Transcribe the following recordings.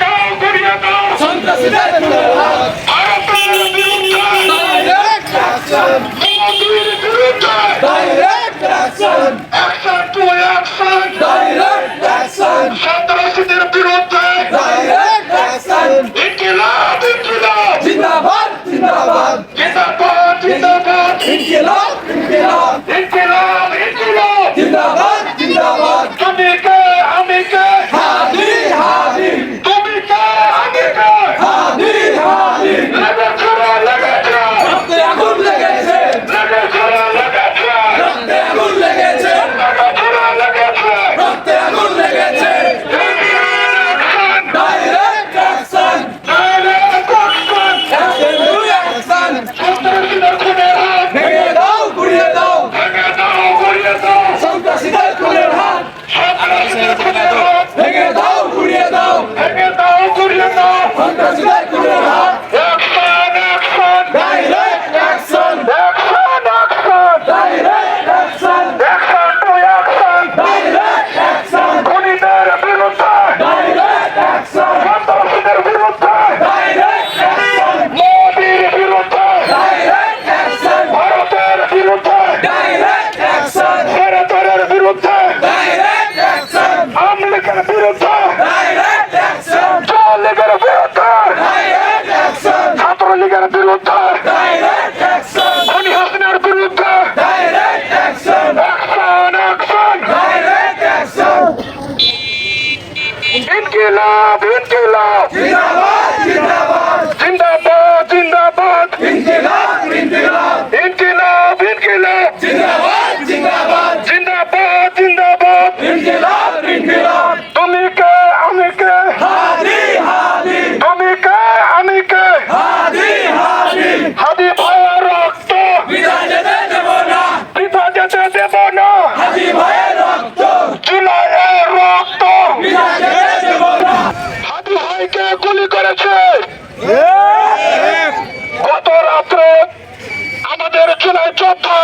দাও গড়িয়ে দাও সন্ত্রাসীদের ভারতের বিরুদ্ধে মোদীর বিরুদ্ধে direct action action to action direct action সন্ত্রাসীদের বিরুদ্ধে ডাইরেক্ট অ্যাকশন ইনকিলাব ইনকিলাব জিন্দাবাদ জিন্দাবাদ জিন্দাবাদ জিন্দাবাদ ইনকিলাব ইনকিলাব ইনকিলাব ইনকিলাব জিন্দাবাদ জিন্দাবাদ তুমি Vamos ইনকিলাব ইনকিলাব। জিন্দাবাদ জিন্দাবাদ। জিন্দাবাদ জিন্দাবাদ। যোদ্ধা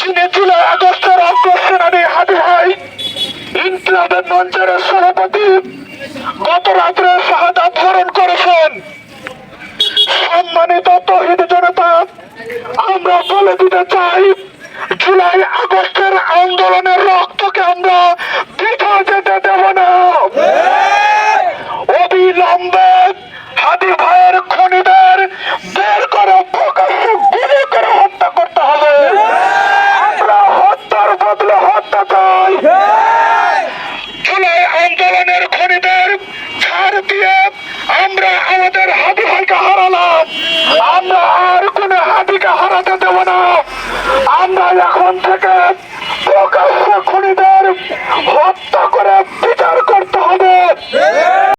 যিনি জুলাই আগস্টের অগ্রসেনানি হাজির হয় ইনকিলাবের মঞ্চের সভাপতি, গত রাত্রে শাহাদাত বরণ করেছেন। সম্মানিত তহিদ জনতা, আমরা বলে দিতে চাই, জুলাই আগস্টের আন্দোলনের রক্তকে আমরা বৃথা যেতে দেব থেকে প্রকাশ্য খুনিদের হত্যা করে